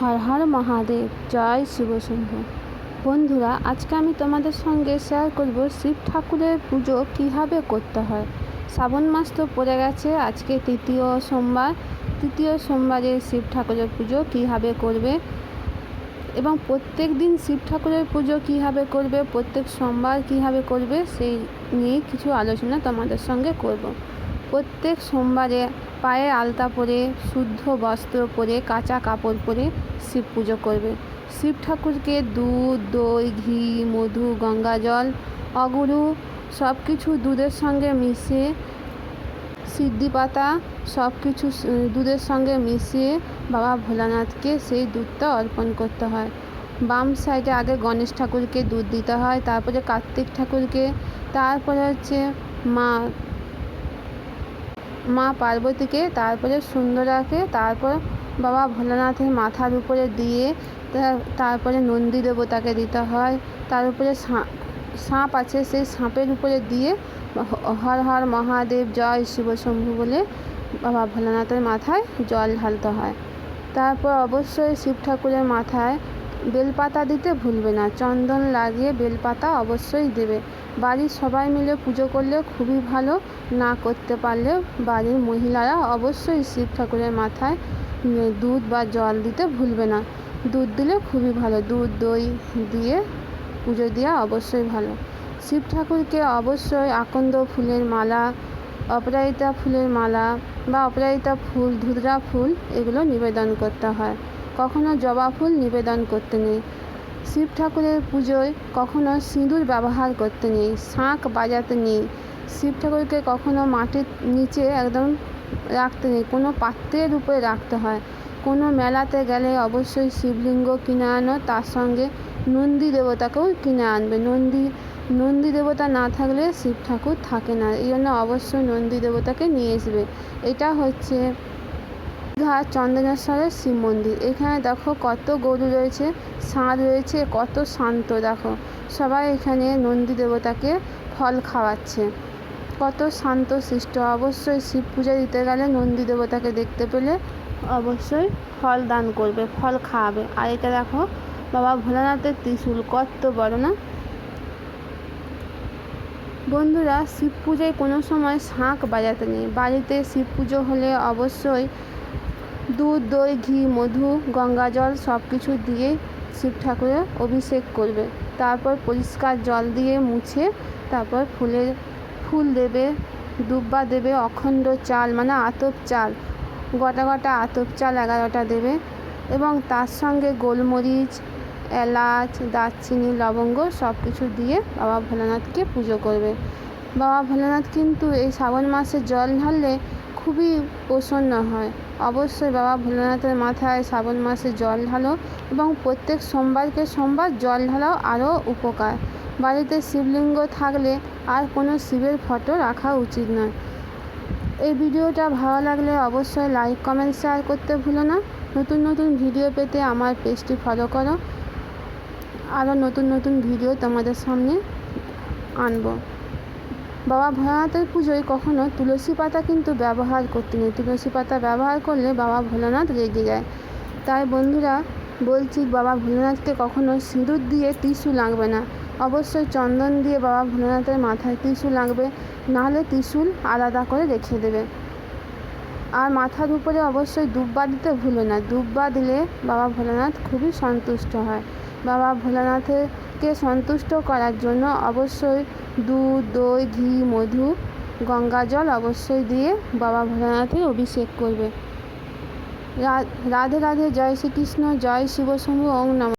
হর হর মহাদেব, জয় শিবশম্ভু বন্ধুরা, আজকে আমি তোমাদের সঙ্গে শেয়ার করব শিব ঠাকুরের পুজো কীভাবে করতে হয়। শ্রাবণ মাস তো পড়ে গেছে, আজকে তৃতীয় সোমবার। তৃতীয় সোমবারে শিব ঠাকুরের পুজো কীভাবে করবে এবং প্রত্যেক দিন শিব ঠাকুরের পুজো কীভাবে করবে, প্রত্যেক সোমবার কীভাবে করবে, সেই নিয়ে কিছু আলোচনা তোমাদের সঙ্গে করব। প্রত্যেক সোমবারে পায়ে আলতা পরে, শুদ্ধ বস্ত্র পরে, কাঁচা কাপড় পরে শিব পুজো করবে। শিব ঠাকুরকে দুধ, দই, ঘি, মধু, গঙ্গা জল, অগুরু সব কিছু দুধের সঙ্গে মিশিয়ে, সিদ্ধি পাতা সব কিছু দুধের সঙ্গে মিশিয়ে বাবা ভোলানাথকে সেই দুধটা অর্পণ করতে হয়। বাম সাইডে আগে গণেশ ঠাকুরকে দুধ দিতে হয়, তারপরে কার্তিক ঠাকুরকে, তারপরে হচ্ছে মা মা পার্বতীকে তারপরে সুন্দরাকে, তারপর বাবা ভোলানাথের মাথার উপরে দিয়ে তারপরে নন্দী দেবতাকে দিতে হয়। তার উপরে সাপ আছে, সেই সাপের উপরে দিয়ে হর হর মহাদেব জয় শিবশম্ভু বলে বাবা ভোলানাথের মাথায় জল ঢালতে হয়। তারপর অবশ্যই শিব ঠাকুরের মাথায় বেলপাতা দিতে ভুলবে না। চন্দন লাগিয়ে বেলপাতা অবশ্যই দেবে। বাড়ির সবাই মিলে পুজো করলে খুবই ভালো, না করতে পারলে বাড়ির মহিলারা অবশ্যই শিব ঠাকুরের মাথায় দুধ বা জল দিতে ভুলবে না। দুধ দিলে খুবই ভালো। দুধ, দই দিয়ে পুজো দেওয়া অবশ্যই ভালো। শিব ঠাকুরকে অবশ্যই আকন্দ ফুলের মালা, অপরাজিতা ফুলের মালা বা অপরাজিতা ফুল ধুতরা ফুল এগুলো নিবেদন করতে হয়। কখনো জবা ফুল নিবেদন করতে নেই। শিব ঠাকুরের পুজোয় কখনো সিঁদুর ব্যবহার করতে নেই, শাঁখ বাজাতে নেই। শিব ঠাকুরকে কখনো মাটির নিচে একদম রাখতে নেই, কোনো পাত্রের উপরে রাখতে হয়। কোনো মেলাতে গেলে অবশ্যই শিবলিঙ্গ কিনে আনো, তার সঙ্গে নন্দী দেবতাকেও কিনে আনবে। নন্দী নন্দী দেবতা না থাকলে শিব ঠাকুর থাকে না, এই জন্য অবশ্যই নন্দী দেবতাকে নিয়ে আসবে। এটা হচ্ছে দীঘা, চন্দনেশ্বরের শিব মন্দির। এখানে দেখো কত গরু রয়েছে ষাঁড় রয়েছে, কত শান্ত। দেখো, সবাই এখানে নন্দী দেবতাকে ফল খাওয়াচ্ছে। কত শান্ত সৃষ্ট। অবশ্যই শিব পূজা দিতে গেলে নন্দী দেবতাকে দেখতে পেলে অবশ্যই ফল দান করবে, ফল খাওয়াবে। আর এটা দেখো, বাবা ভোলানাথের ত্রিশূল, কত বড় না? বন্ধুরা, শিব পুজোয় কোনো সময় শাঁখ বাজাতে নেই। বাড়িতে শিব পুজো হলে অবশ্যই দুধ, দই, ঘি, মধু, গঙ্গা জল সব কিছু দিয়ে শিব ঠাকুরের অভিষেক করবে। তারপর পরিষ্কার জল দিয়ে মুছে তারপর ফুলের ফুল দেবে, দুব্বা দেবে, অখণ্ড চাল মানে আতপ চাল। গোটা গোটা আতপ চাল এগারোটা দেবে এবং তার সঙ্গে গোলমরিচ, এলাচ, দারচিনি, লবঙ্গ সব কিছু দিয়ে বাবা ভোলানাথকে পুজো করবে। বাবা ভোলানাথ কিন্তু এই শ্রাবণ মাসে জল ঢাললে খুবই প্রসন্ন হয়। অবশ্যই বাবা ভোলানাথের মাথায় শ্রাবণ মাসে জল ঢালো এবং প্রত্যেক সোমবারকে সোমবার জল ঢালাও আরও উপকার। বাড়িতে শিবলিঙ্গ থাকলে আর কোনো শিবের ফটো রাখা উচিত নয়। এই ভিডিওটা ভালো লাগলে অবশ্যই লাইক, কমেন্ট, শেয়ার করতে ভুলো না। নতুন নতুন ভিডিও পেতে আমার পেজটি ফলো করো। আরও নতুন নতুন ভিডিও তোমাদের সামনে আনব। বাবা ভোলানাথের পুজোয় কখনো তুলসী পাতা কিন্তু ব্যবহার করতে নেই তুলসী পাতা ব্যবহার করলে বাবা ভোলানাথ রেগে যায়। তাই বন্ধুরা, বলছি বাবা ভোলানাথকে কখনো সিঁদুর দিয়ে টিস্যু লাগবে না। অবশ্যই চন্দন দিয়ে বাবা ভোলানাথের মাথায় ত্রিশূল লাগবে নাহলে ত্রিশূল আলাদা করে রেখে দেবে। আর মাথার উপরে অবশ্যই দুব্বা দিতে ভুলো না। দুব্বা দিলে বাবা ভোলানাথ খুবই সন্তুষ্ট হয়। বাবা ভোলানাথকে সন্তুষ্ট করার জন্য অবশ্যই দুধ, দই, ঘি, মধু, গঙ্গা জল অবশ্যই দিয়ে বাবা ভোলানাথের অভিষেক করবে। রাধে রাধে, জয় শ্রীকৃষ্ণ, জয় শিবসমূহ শম্ভু ওং নম